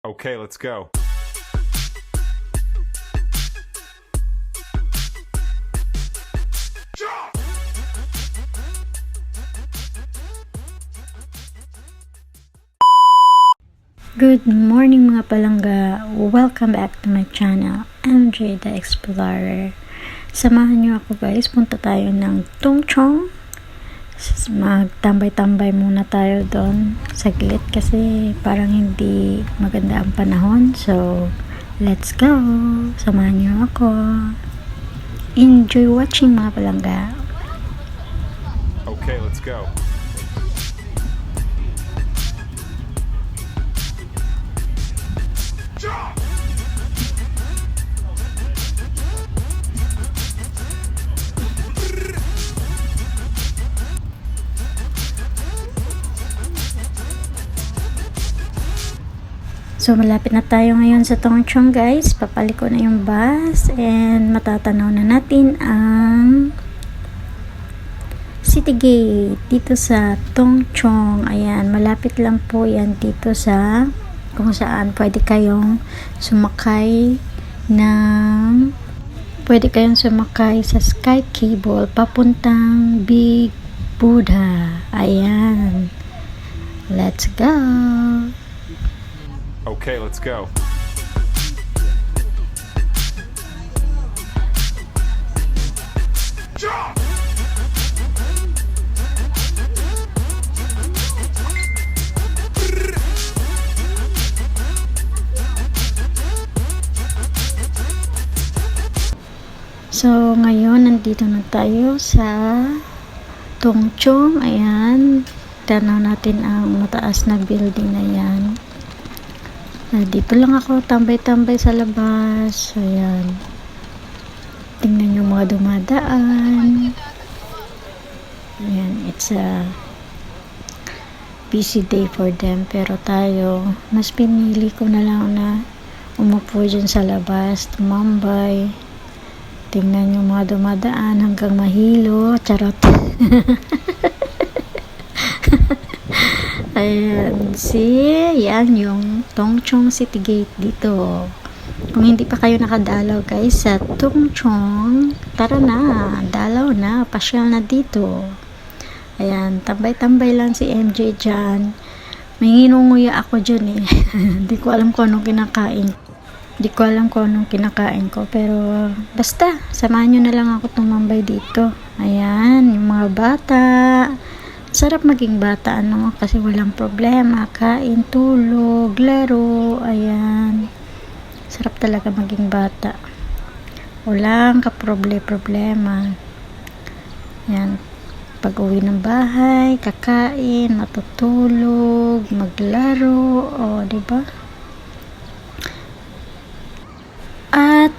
Okay, let's go. Good morning mga palangga. Welcome back to my channel, MJ the Explorer. Samahan niyo ako guys, punta tayo ng Tungchong. Magtambay-tambay muna tayo doon saglit kasi parang hindi maganda ang panahon. So, let's go. Samahan niyo ako. Enjoy watching mga palangga. Okay, let's go. So, malapit na tayo ngayon sa Tongchong guys. Papaliko na yung bus and matatanaw na natin ang City Gate dito sa Tongchong. Ayan, malapit lang po yan dito sa kung saan pwede kayong sumakay ng pwede kayong sumakay sa Sky Cable papuntang Big Buddha. Ayan. Let's go! Okay, let's go. So, ngayon, nandito na tayo sa Tongchong. Ayan. Tanaw natin ang mataas na building na yan. Ah, dito lang ako, tambay-tambay sa labas. Ayan. Tingnan yung mga dumadaan. Ayan, it's a busy day for them. Pero tayo, mas pinili ko na lang na umupo dyan sa labas, tumambay. Tingnan yung mga dumadaan hanggang mahilo. Charot. Ayan, see, yan yung Tongchong City Gate dito. Kung hindi pa kayo nakadalaw guys sa Tongchong, tara na, dalaw na, pasyal na dito. Ayan, tambay-tambay lang si MJ dyan. May nginunguya ako dyan eh. Hindi ko alam kung anong kinakain. Hindi ko alam kung anong kinakain ko. Pero, basta, samahan nyo na lang ako tumambay dito. Ayan, yung mga bata. Sarap maging bata, ano? Kasi walang problema. Kain, tulog, laro. Ayan. Sarap talaga maging bata. Walang kaproble-problema. Ayan. Pag uwi ng bahay, kakain, matutulog, maglaro, o, ba? At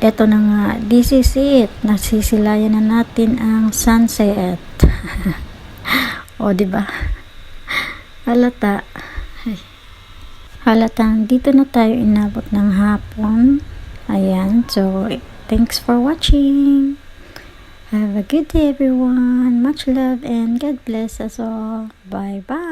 eto na nga, this is it. Nasisilayan na natin ang sunset. o, di ba? Halata. Ay. Halatang dito na tayo inabot ng hapon. Ayan. So, thanks for watching. Have a good day everyone. Much love and God bless us all. Bye bye.